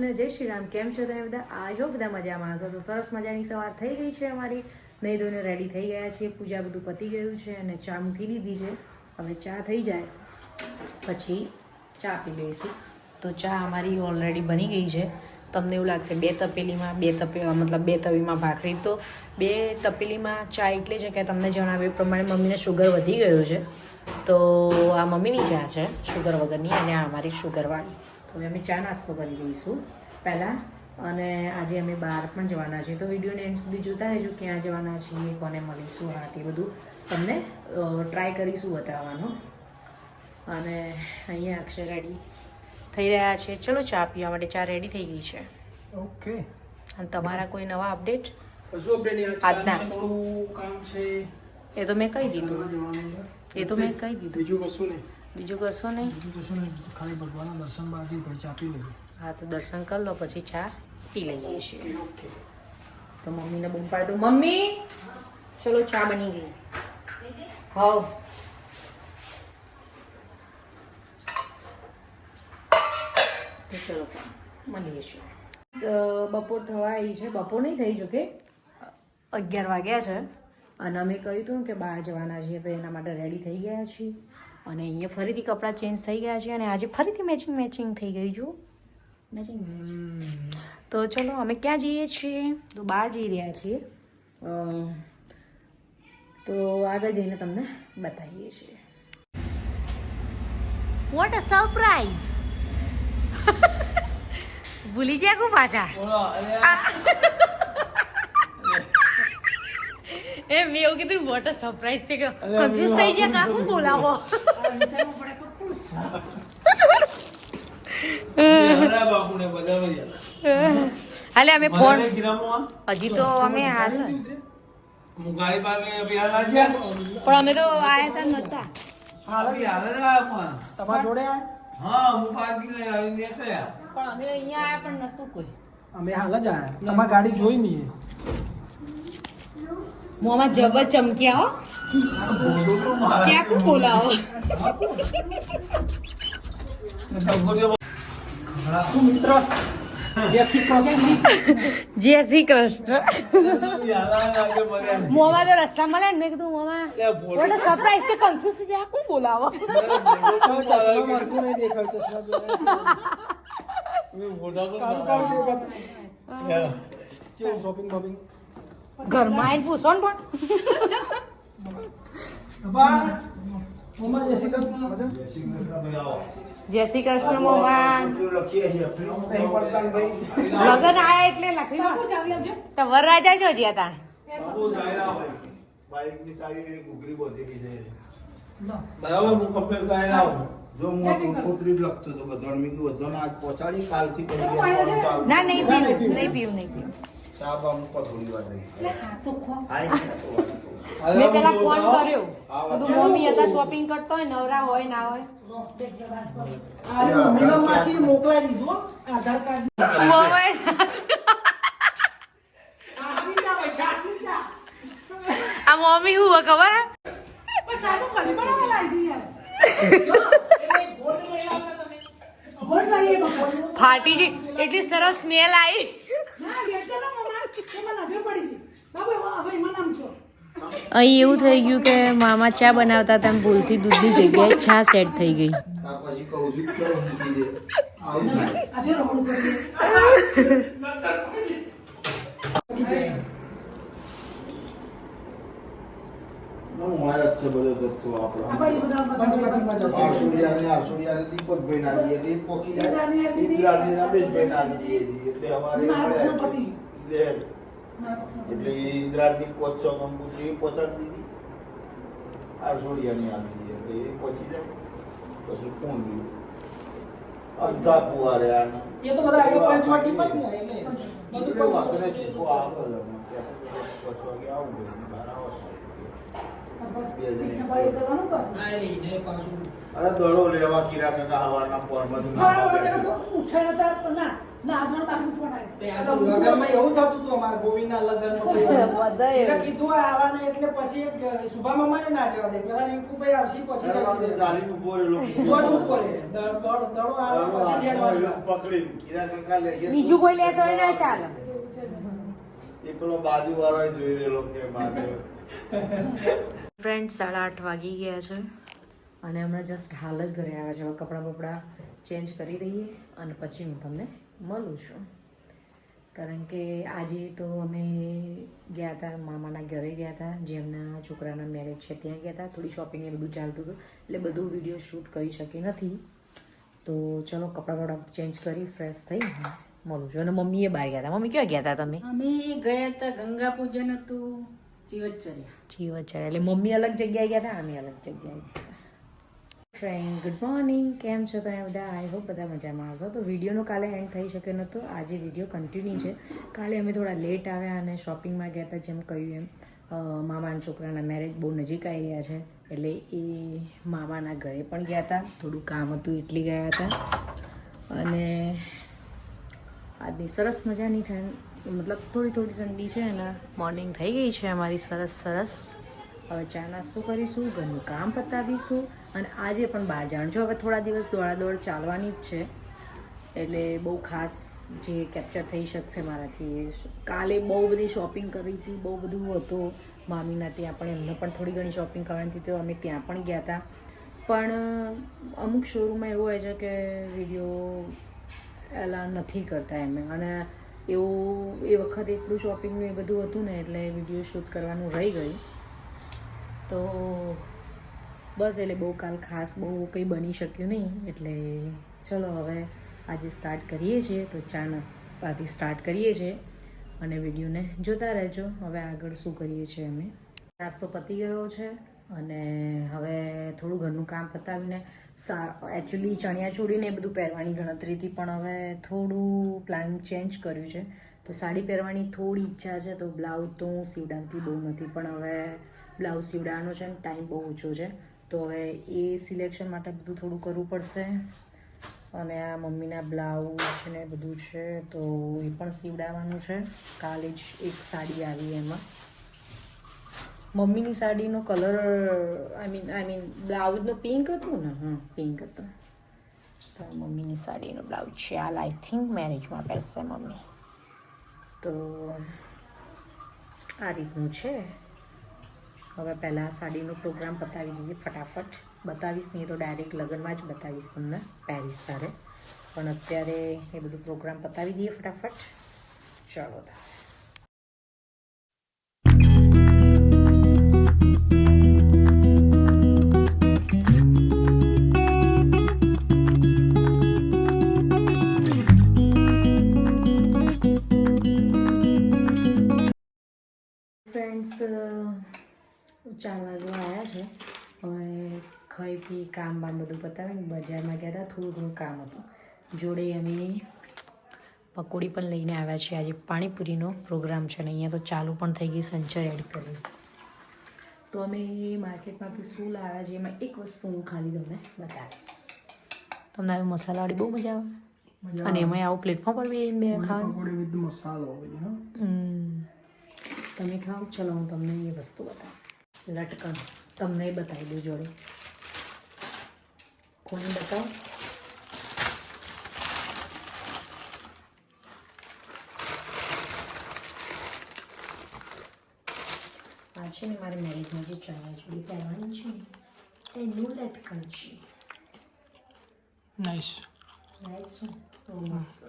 કૃષ્ણ, જય શ્રી રામ. કેમ છો તમે બધા? હોપ બધા મજામાં હશો. તો સરસ મજાની સવાર થઈ ગઈ છે અમારી. નહીં ધોઈને રેડી થઈ ગયા છીએ. પૂજા બધું પતી ગયું છે અને ચા મૂકી દીધી છે. હવે ચા થઈ જાય. પછી ચા પી લઈશું. તો ચા અમારી ઓલરેડી બની ગઈ છે. તમને એવું લાગશે, બે તપેલીમાં, બે તપે મતલબ બે તવીમાં ભાખરી. તો બે તપેલીમાં ચા એટલે છે કે તમને જણાવ્યું પ્રમાણે મમ્મીને શુગર વધી ગયું છે. તો આ મમ્મીની ચા છે શુગર વગરની, અને આ અમારી શુગરવાળી તો હવે અમે ચા નાસ્તો કરી દઈશું પહેલાં. અને આજે અમે બહાર પણ જવાના છીએ. તો વિડીયોને એન્ડ સુધી જોતા રહેજો ક્યાં જવાના છીએ કોને મળીશું હા તે બધું તમને ટ્રાય કરીશું બતાવવાનું. અને અહીંયા અક્ષય રેડી થઈ રહ્યા છે. ચલો ચા પીવા માટે ચા રેડી થઈ ગઈ છે. ઓકે અને તમારા કોઈ નવા અપડેટ આજના. થોડું કામ છે. એ તો મેં કહી દીધું. એ તો મેં કહી દીધું. બીજું કશું નહીં. બીજું કશો નહીં? બીજું કશું નહીં. ખાલી ભગવાનના દર્શન બાકી પછી પી લઈએ. હા તો દર્શન કરી લો પછી ચા પી લઈએ છીએ. ઓકે તો મમ્મીને બૂમ પાડી દઉં. મમ્મી ચલો ચા બની ગઈ. હવ. તો ચલો મળીએ છીએ. બપોર થવા આવી છે. બપોર નહીં થઈ જોકે? અગિયાર વાગ્યા છે. અને અમે કહ્યું હતું કે બહાર જવાના છીએ તો એના માટે રેડી થઈ ગયા છીએ. અને અહીંયા ફરીથી કપડાં ચેન્જ થઈ ગયા છે અને આજે ફરીથી મેચિંગ મેચિંગ થઈ ગઈ છું. મેચિંગ તો ચલો અમે ક્યાં જઈએ છીએ? તો બહાર જઈ રહ્યા છીએ. તો આગળ જઈને તમને બતાવીએ છીએ. વોટ અ સરપ્રાઈઝ ભૂલી ગયા કુ પાછા? એ મેં એવું કીધું વોટ અ સરપ્રાઈઝ ગયો કન્ફ્યુઝ થઈ ગયા કાકું બોલાવો. હાલે અમે ફોન હજી તો અમે હાલ પણ અમે તો આયા તા નતા. હા બિહારના આયા તમારા જોડે હા હું પાર્કિંગ આવીને પણ અમે અહીંયા આયા પણ નતું કોઈ. અમે હાલ જ આયા. તમારી ગાડી જોઈ નહીં મોંમાં જબર ચમક્યા હો. ક્યાં કો બોલાવો જય શ્રી કૃષ્ણ મને તો રસ્તા મળે ને મેં કીધું, મોંમાં લે સરપ્રાઈઝ કે કન્ફ્યુઝ થઈ જાય કોણ બોલાવો ચશ્મા મારકું નહીં દેખાય ચશ્મા પહેર્યા છે. કાળું કાળું દેખાતું. કેવું શોપિંગ બોપિંગ ઘરમાં પૂછો ને પણ જય શ્રી કૃષ્ણ મોમાં લગન આયા એટલે લખી તો વરરાજા જો જ્યાં તા. બરાબર હું કમ્પ્લેટ કરી લાવું જો હું લખતો મેં કીધું આજ પહોંચાડી કાલથી. ના નહીં પીવું નહીં પીવું નહીં પીવું. ચા બા મૂકો થોડી વાર રહી. મેં પેલા ફોન કર્યો. બધું મમ્મી હતા શોપિંગ કરતો હોય નવરા હોય ના હોય. આ મમ્મીના માસીને મોકલાઈ દીધું હો, આધાર કાર્ડ મોમાએ છાસની ચા ભાઈ, છાસની આ મમ્મી હું હોય ખબર? હે? ફાટી છે એટલી સરસ સ્મેલ આવી. અહીં એવું થઈ ગયું કે મામા ચા બનાવતા હતા ભૂલથી દૂધની જગ્યાએ ચા સેટ થઈ ગઈ. દીપકભાઈ છે. એટલે એટલે ઇન્દ્રાની પોચો કંકુત્રી પહોંચાડી દીધી આરસોડિયાની આપી દીધી એટલે એ પહોંચી જાય પછી કોણ રહ્યું અડધા કુવારે આના એ તો બધા અહીંયા પંચવટીમાં જ ને, એટલે બધું વાંધો નહીં, પંચવટી. છૂટો આવે જ અમે. ત્યાં પછી પાંચ વાગે આવું ભાઈ, બહાર આવો બે જણે. ના, નહીં, નહીં, પાછું. અરે દડો લેવા કીરા કાકા હવારના પોરમાં પણ ના પાડે. ત્યાં તો લગનમાં એવું થતું હતું અમારા ગોવિંદના લગનમાં એટલે કીધું આવવાને એટલે પછી એક મામાને ના જવા દે પેલા રિંકુભાઈ આવશે પછી જવા દે. ચાલીને ઊભો રહેલો. તો જ ઉપર એ. દ- દડો આવે પછી હેડવાનું. પકડીને કીધા કાકા લઈ ગયા. બીજું કોઈ લેતો હોય ના ચાલે એ પેલો બાજુવાળો ય જોઈ રહેલો કે બાજુ ફ્રેન્ડ સાડા આઠ વાગી ગયા છે અને હમણાં જસ્ટ હાલ જ ઘરે આવ્યા છે કપડાં બપડા ચેન્જ કરી દઈએ અને પછી હું તમને મળું છું. કારણ કે આજે તો અમે ગયા હતા મામાના ઘરે ગયા હતા જેમના છોકરાના મેરેજ છે ત્યાં ગયા હતા થોડી શોપિંગ એ બધું ચાલતું હતું એટલે બધું વીડિયો શૂટ કરી શકી નથી. તો ચલો કપડાં બપડા ચેન્જ કરી ફ્રેશ થઈ મળું છું. અને મમ્મીએ બહાર ગયા હતા મમ્મી ક્યાં ગયા હતા તમે? અમે ગયા હતા ગંગા પૂજન હતું જીવતચર્યા. જીવચર એટલે મમ્મી અલગ જગ્યાએ ગયા હતા અમે અલગ જગ્યાએ ગયા ફ્રેન્ડ, ગુડ મોર્નિંગ. કેમ છો તમે બધા? આઈ હોપ બધા મજામાં હશો. તો વિડીયોનો કાલે એન્ડ થઈ શકે નહોતો. આજે વીડિયો કન્ટિન્યુ છે. કાલે અમે થોડા લેટ આવ્યા અને શોપિંગમાં ગયા હતા, જેમ કહ્યું એમ. મામાના છોકરાના મેરેજ બહુ નજીક આવી રહ્યા છે. એટલે એ મામાના ઘરે પણ ગયા હતા. થોડું કામ હતું એટલે ગયા હતા. અને આજની સરસ મજાની ઠંડ, મતલબ થોડી થોડી ઠંડી છે અને મોર્નિંગ થઈ ગઈ છે અમારી સરસ સરસ. હવે ચા નાસ્તો કરીશું, ઘરનું કામ પતાવીશું અને આજે પણ બહાર છે હવે થોડા દિવસ દોડાદોડ ચાલવાની જ છે, એટલે બહુ ખાસ જે કેપ્ચર થઈ શકશે મારાથી એ કાલે બહુ બધી શોપિંગ કરી હતી, બહુ બધું હતું. મામીના ત્યાં પણ, એમને પણ થોડી ઘણી શોપિંગ કરવાની હતી, તો અમે ત્યાં પણ ગયા હતા. પણ અમુક શોરૂમમાં એવું હોય છે કે વીડિયો એલા નથી કરતા એમ. અને એવું, એ વખતે એટલું શોપિંગનું એ બધું હતું ને, એટલે વીડિયો શૂટ કરવાનું રહી ગયું. તો બસ એટલે બહુ કાલ ખાસ બહુ કંઈ બની શક્યું નહીં. એટલે ચલો હવે આજે સ્ટાર્ટ કરીએ છીએ. તો ચા નાસ્તાથી સ્ટાર્ટ કરીએ છીએ અને વિડીયોને જોતા રહેજો. હવે આગળ શું કરીએ છીએ અમે? નાસ્તો પતી ગયો છે અને હવે થોડું ઘરનું કામ પતાવીને સા એકચ્યુઅલી ચણિયા ચોળીને એ બધું પહેરવાની ગણતરીથી પણ હવે થોડું પ્લાન ચેન્જ કર્યું છે. તો સાડી પહેરવાની થોડી ઈચ્છા છે, તો બ્લાઉઝ તો હું સીવડાવતી બહુ નથી. પણ હવે બ્લાઉઝ સીવડાવવાનો છે ને ટાઈમ બહુ ઓછો છે. તો હવે એ સિલેક્શન માટે બધું થોડું કરવું પડશે. અને આ મમ્મીના બ્લાઉઝ ને બધું છે, તો એ પણ સીવડાવવાનું છે. કાલે જ એક સાડી આવી એમાં. મમ્મીની સાડીનો colour I mean I mean બ્લાઉઝનો pink હતું ને? હા, પિંક હતો. તો મમ્મીની સાડીનો બ્લાઉઝ છે. આ આઈ થિંક મેરેજમાં પહેરશે મમ્મી. તો આ રીતનું છે. હવે પહેલાં સાડીનો પ્રોગ્રામ પતાવી દઈએ ફટાફટ. બતાવીશ નહીં તો ડાયરેક્ટ લગ્નમાં જ બતાવીશ તમને પહેરીશ તારે. પણ અત્યારે એ બધું પ્રોગ્રામ પતાવી દઈએ ફટાફટ. ચલો તારે ચાર વાગે આવ્યા છે. હવે ખાઈ પી કામ બામ બધું પતાવીને બજારમાં ગયા હતા. થોડું ઘણું કામ હતું. જોડે અમે પકોડી પણ લઈને આવ્યા છીએ. આજે પાણીપુરીનો પ્રોગ્રામ છે અને અહીંયા તો ચાલુ પણ થઈ ગઈ સંચર એડ કરી. તો અમે માર્કેટમાંથી શું લાવ્યા છે એમાં એક વસ્તુ હું ખાલી તમને બતાવીશ. તમને આવી મસાલાવાળી બહુ મજા આવે? અને એમાં આવું પ્લેટફોર્મ પર બી બે ખાવાનું? મસાલો. તમે ખાઓ ચલો હું તમને એ વસ્તુ બતાવું. લટકન. તમને બતાવી દઉં જોડે. કોને બતાવો? આ છે ને મારે મેરેજમાં જે ચણિયા ચોળી પહેરવાની છે ને એનું લટકન છે. નાઈસ છે તો મસ્ત.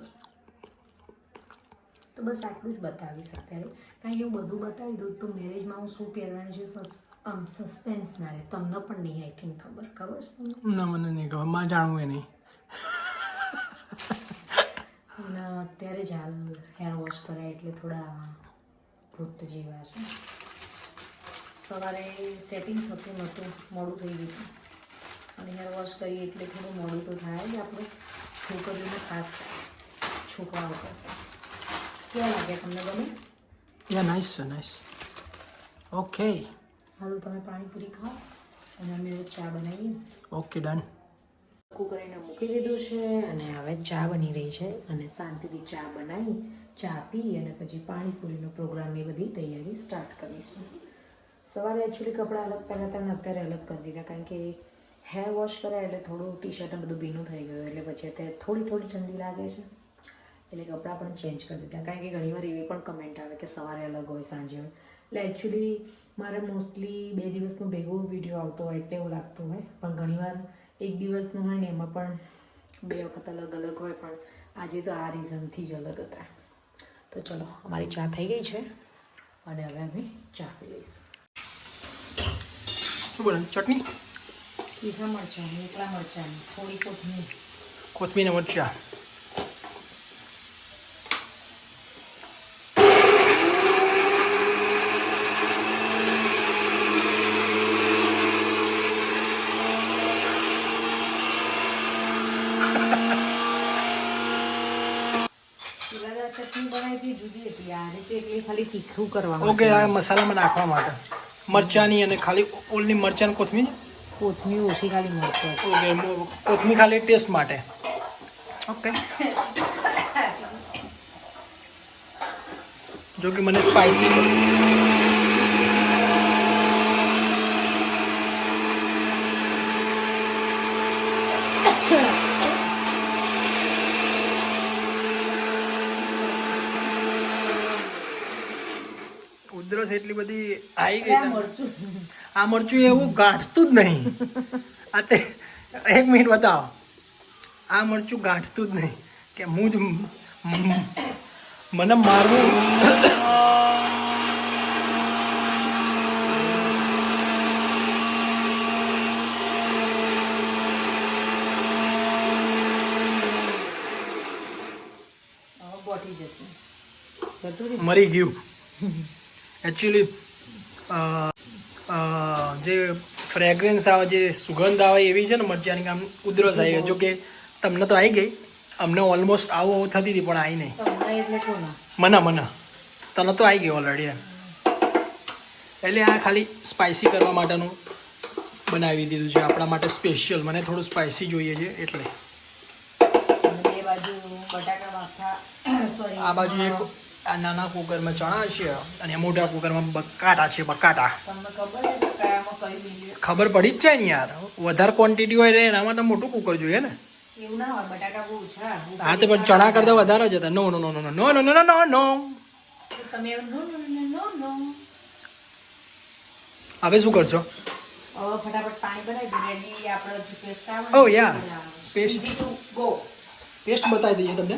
તો બસ આટલું જ બતાવીશ અત્યારે. કારણ કે હું બધું બતાવી દઉં તો મેરેજમાં હું શું પહેરવાનું છે સસ આમ સસ્પેન્સ ના રહે તમને પણ નહીં આઈ થિંક ખબર? ખબર છે તમને? ના મને નહીં ખબર. માં જાણવું એ નહીં. અને અત્યારે જ હાલ હેર વોશ કર્યા એટલે થોડા ભૂત જેવા છે. સવારે સેટિંગ થતું નહોતું મોડું થઈ ગયું હતું. અને હેર વોશ કરીએ એટલે થોડું મોડું તો થાય જ આપણે. છોકરીઓને ખાસ છોકરાઓ કરતા. કેવા લાગે તમને ગમે યા nice nice nice okay hello તમે પાણીપુરી ખાઓ અને અમે ચા બનાવીએ. ઓકે ડન ચોખ્ખું કરીને મૂકી દીધું છે અને હવે ચા બની રહી છે અને શાંતિથી ચા બનાવી ચા પી અને પછી પાણીપુરીનો પ્રોગ્રામની બધી તૈયારી સ્ટાર્ટ કરીશું. સવારે એકચ્યુઅલી કપડાં અલગ પહેલાં હતા અત્યારે અલગ કરી દીધા કારણ કે હેર વોશ કર્યા એટલે થોડું ટી શર્ટ બધું ભીનું થઈ ગયું એટલે પછી અત્યારે થોડી થોડી ઠંડી લાગે છે. એટલે કપડાં પણ ચેન્જ કરી દીધા કારણ કે ઘણીવાર એવી પણ કમેન્ટ આવે કે સવારે અલગ હોય સાંજે હોય. એટલે એકચ્યુઅલી મારે મોસ્ટલી બે દિવસનો ભેગો વીડિયો આવતો હોય એટલે એવું લાગતું હોય. પણ ઘણીવાર એક દિવસનું હોય ને એમાં પણ બે વખત અલગ અલગ હોય પણ આજે તો આ રીઝનથી જ અલગ હતા. તો ચલો અમારી ચા થઈ ગઈ છે અને હવે અમે ચા પી લઈશું. શું બોલે? ચટણી? તીખા મરચાં એકલા મરચાં થોડી કોથમીર. કોથમીર મરચા પેલા ચટણી બનાવી હતી જુદી ખાલી તીખું કરવા ઓકે આ મસાલામાં નાખવા માટે. મરચાની અને ખાલી ઓલની મરચાં કોથમીર? કોથમીર ઓછી ખાલી મરચાં. ઓકે કોથમીર ખાલી ટેસ્ટ માટે. ઓકે. જો કે મને સ્પાઇસી ઉધરસ એટલી બધી આવી ગઈ આ મરચું. એવું ગાંઠતું જ નહીં. આ તે એક મિનિટ બતાવો. આ મરચું ગાંઠતું જ નહીં. કે હું જ મને મારવું. મરી ગયું. એકચ્યુઅલી જે ફ્રેગ્રન્સ આવે જે સુગંધ આવે એવી છે ને મરચાની આમ ઉધરસ આવી જો કે તમને તો આવી ગઈ. અમને ઓલમોસ્ટ આવું આવું થતી હતી પણ આવી નહીં. મને મને. તને તો આવી ગઈ ઓલરેડી એટલે આ ખાલી સ્પાઇસી કરવા માટેનું બનાવી દીધું છે. આપણા માટે સ્પેશિયલ મને થોડું સ્પાઇસી જોઈએ છે એટલે. આ બાજુ એક આ નાના કુકરમાં ચણા છે અને મોટા કુકરમાં બકાટા છે બકાટા. ખબર પડી જ જાય ને યાર. વધારે ક્વોન્ટિટી હોય ને એના માટે મોટું કુકર જોઈએ ને. હા તો પણ ચણા કરતા વધારે જ હતા. નો નો નો નો નો નો નો નો નો તો હવે શું કરશો? આપણો જે પેસ્ટ પેસ્ટ બતાવી દઈએ તમને.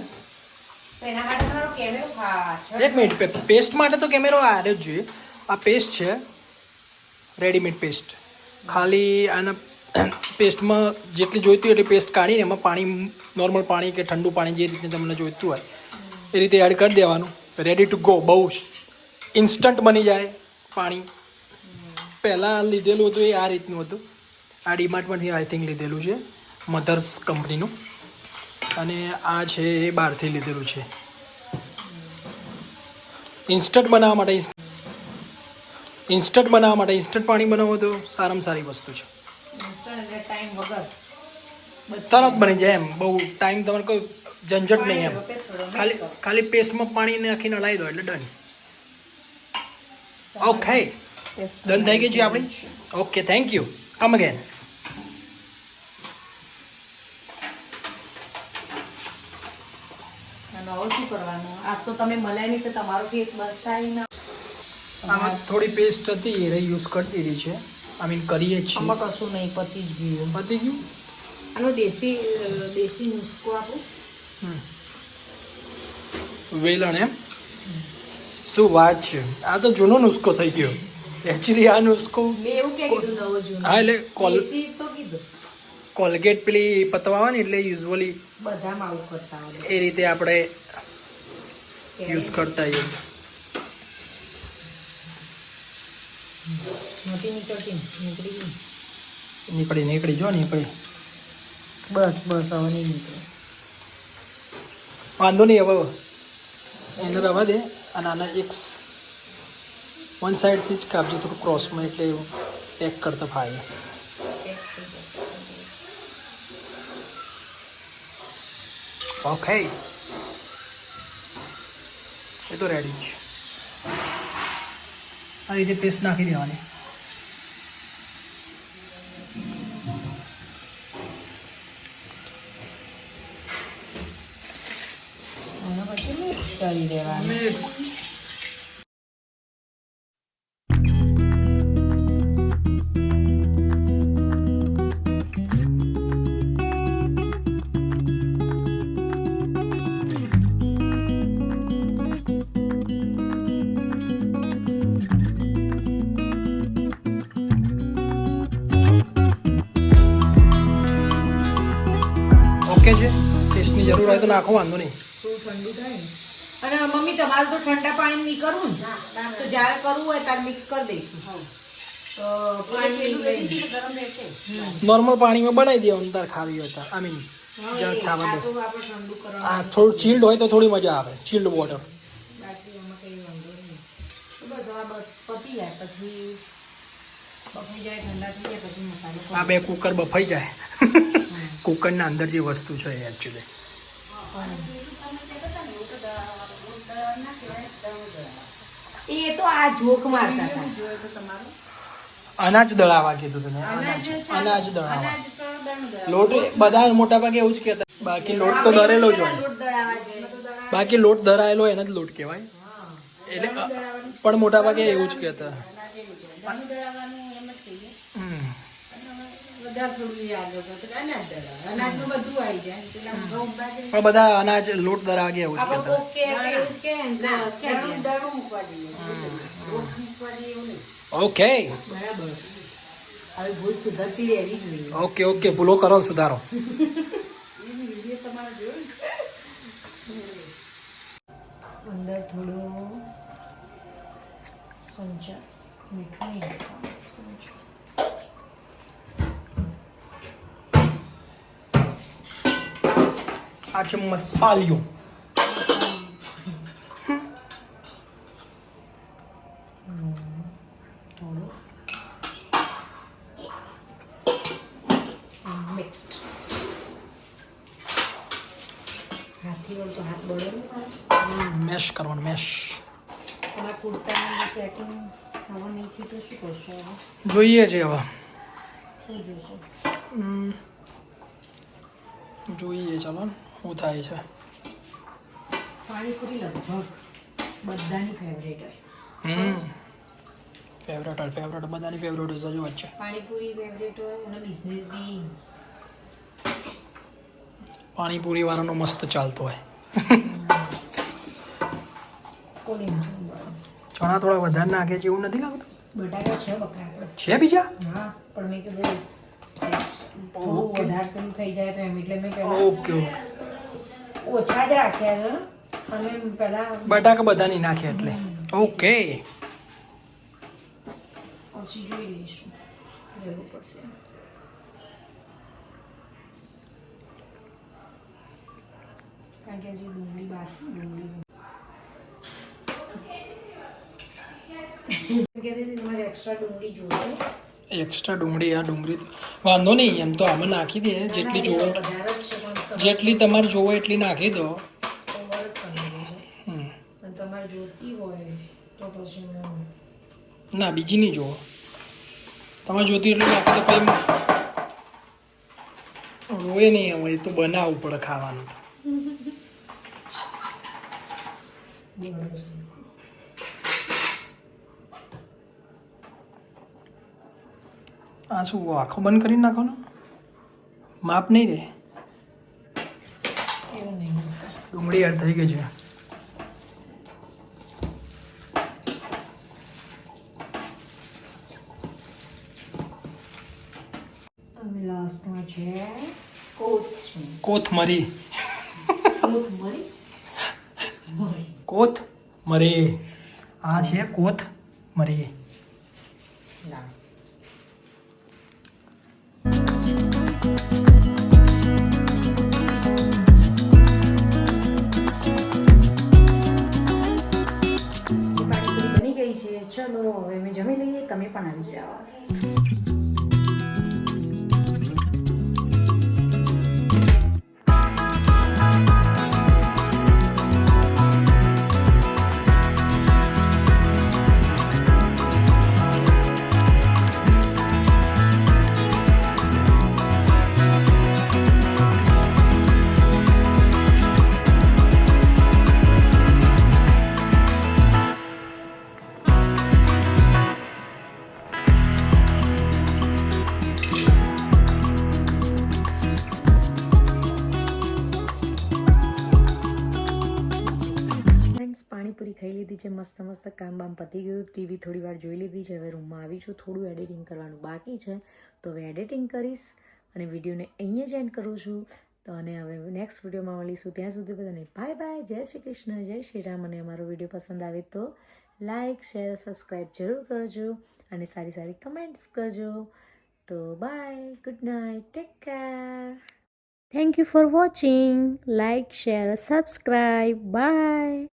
એક મિનિટ પેસ્ટ માટે તો કેમેરો આ જ જોઈએ. આ પેસ્ટ છે. રેડીમેડ પેસ્ટ ખાલી આના પેસ્ટમાં જેટલી જોઈતી હોય એટલી પેસ્ટ કાઢીને એમાં પાણી નોર્મલ પાણી કે ઠંડુ પાણી જે રીતે તમને જોઈતું હોય, એ રીતે એડ કરી દેવાનું. રેડી ટુ ગો બહુ ઇન્સ્ટન્ટ બની જાય પાણી. પહેલાં લીધેલું હતું એ આ રીતનું હતું. આ ડીમાર્ટમાંથી આઈ થિંક લીધેલું છે. મધર્સ કંપનીનું અને આ છે એ બહારથી લીધેલું છે. ઇન્સ્ટન્ટ બનાવવા માટે ઇન્સ્ટન્ટ બનાવવા માટે ઇન્સ્ટન્ટ પાણી બનાવો તો સારામાં સારી વસ્તુ છે. તરત બની જાય એમ. બહુ ટાઈમ તમારે કોઈ ઝંઝટ નહીં એમ. ખાલી ખાલી પેસ્ટમાં પાણી નાખીને હલાવી દો એટલે ડન ઓકે ડન થઈ ગઈ છે આપણી? Okay thank you come again અને હવે શું કરવાનું તો તમે મળે નહીં તો તમારો ફેસ થાય ના. આમાં થોડી પેસ્ટ હતી એ યુઝ કરી દીધી છે. આઈ મીન કરીએ છીએ. આમાં કશું નહીં પતી જ ગયું. પતી ગયું? આનો દેશી દેશી નુસ્ખો આપો. વેલણ એમ? શું વાત છે? આ તો જૂનો નુસ્ખો થઈ ગયો. એકચ્યુઅલી આ નુસ્ખો મેં એવું કે કીધું નવો જૂનો? હા એટલે કોલ તો કીધું. કોલગેટ પેલી પતવાની એટલે યુઝવલી બધામાં આવું કરતા એ રીતે આપણે યુઝ કરતા ગઈ. નીકળી નીકળી. જો નીકળી. બસ બસ હવે નહીં નીકળે. વાંધો નહીં હવે એને રવા દે. અને આના એક વન સાઈડથી જ કાપજો થોડું ક્રોસમાં એટલે પેક કરતા ફાવે. ઓકે એ તો રેડી છે આ રીતે પેસ્ટ નાખી દેવાની અને પછી મિક્સ કરી દેવાનું મિક્સ છે? ટેસ્ટની જરૂર હોય તો નાખો વાંધો નહીં. ઠંડુ થાય અને મમ્મી તમારું તો ઠંડા પાણી નહીં કરવું ને? તો જ્યારે કરવું હોય ત્યારે મિક્સ કરી દઈશું. તો પાણી લઈને નોર્મલ પાણીમાં બનાવી દેવાનું તાર ખાવી હોય તાર આઈ મીન ખાવા બેસ આ થોડું ચીલ્ડ હોય તો થોડી મજા આવે. ચીલ્ડ વોટર બાકી એમાં કંઈ વાંધો નહીં. તો બસ આ બસ પતી જાય. પછી બફાઈ જાય ઠંડા થઈ જાય પછી મસાલો આ બે કુકર બફાઈ જાય. કુકરના અંદર જે વસ્તુ છે એકચ્યુઅલી એ તો આ જોક મારતા હતા. અનાજ દળાવા કીધું તને અનાજ અનાજ દળાવા. લોટ બધા મોટા ભાગે એવું જ કહેતા. બાકી લોટ તો દળેલો જ હોય. બાકી લોટ દળાયેલો એને જ લોટ કહેવાય. એટલે પણ મોટા ભાગે એવું જ કહેતા હમ. વધારે થોડું યાદ હતું તો અનાજ દળાવે અનાજમાં બધું આવી જાય પેલા ઘઉં બાજરી પણ બધા અનાજ લોટ દળાવા ગયા એવું. ઓકે. બરાબર. ભૂલ સુધરતી ઓકે ઓકે ભૂલો કરો ને સુધારો. અંદર થોડું સંચા મીઠું નહીં. નાખવાનું આ છે મસાલિયો. મેશ કરવાનું મેશ જોઈએ છે હવે. જોઈએ ચાલો. શું થાય છે? પાણીપુરી લગભગ બધાની ફેવરેટ હોય હમ. ફેવરેટ હોય ફેવરેટ બધાની ફેવરેટ હોય સજુ વચ્ચે પાણીપુરી ફેવરેટ હોય અને બિઝનેસ બી. પાણીપુરી વાળાનો મસ્ત ચાલતો હોય. ચણા થોડા વધારે નાખે છે એવું નથી લાગતું? બટાકા છે બકા છે બીજા? હા પણ મેં કીધું. વધારે થઈ જાય તો એમ એટલે મેં ઓકે ઓકે. ઓછા જ રાખ્યા છે પણ મેં પહેલા બટાકા બધા નહીં નાખે એટલે. ઓકે. પછી જોઈ લઈશું. રહેવું પડશે. કારણ કે હજી ડુંગળી બાકી ડુંગળી કહેતી હતી તમારે એક્સ્ટ્રા ડુંગળી જોશે. એક્સ્ટ્રા ડુંગળી આ ડુંગળી તો- વાંધો નહીં એમ તો આમાં નાખી દે જેટલી જોવો. જેટલી તમારે જોવો એટલી નાખી દો. તમારે જોતી હોય તો પછી ના બીજી નહીં જોવો તમારે જોતી એટલું નાખી દો પછી રોએ નહીં હવે એ તો બનાવવું પડે ખાવાનું તો. આ શું આખો બંધ કરી નાખો ને? માપ નહીં રે એવું નહીં એડ થઈ ગઈ છે. લાસ્ટમાં છે કોથમીર. કોથમરી. કોથમરી? કોથ મરી આ છે કોથ લઈએ તમે પણ લીધી છે મસ્ત મસ્ત કામ બામ પતી ગયું. ટીવી થોડી વાર જોઈ લીધી છે. હવે રૂમમાં આવી છું. થોડું એડિટિંગ કરવાનું બાકી છે. તો હવે એડિટિંગ કરીશ અને વિડીયોને અહીંયા જ એન્ડ કરું છું. તો અને હવે નેક્સ્ટ વિડીયોમાં મળીશું. ત્યાં સુધી બધાને બાય બાય જય શ્રી કૃષ્ણ. જય શ્રી રામ. અને અમારો વીડિયો પસંદ આવે તો લાઇક શેર સબસ્ક્રાઈબ જરૂર કરજો. અને સારી સારી કમેન્ટ્સ કરજો. તો bye good night take care thank you for watching like share subscribe bye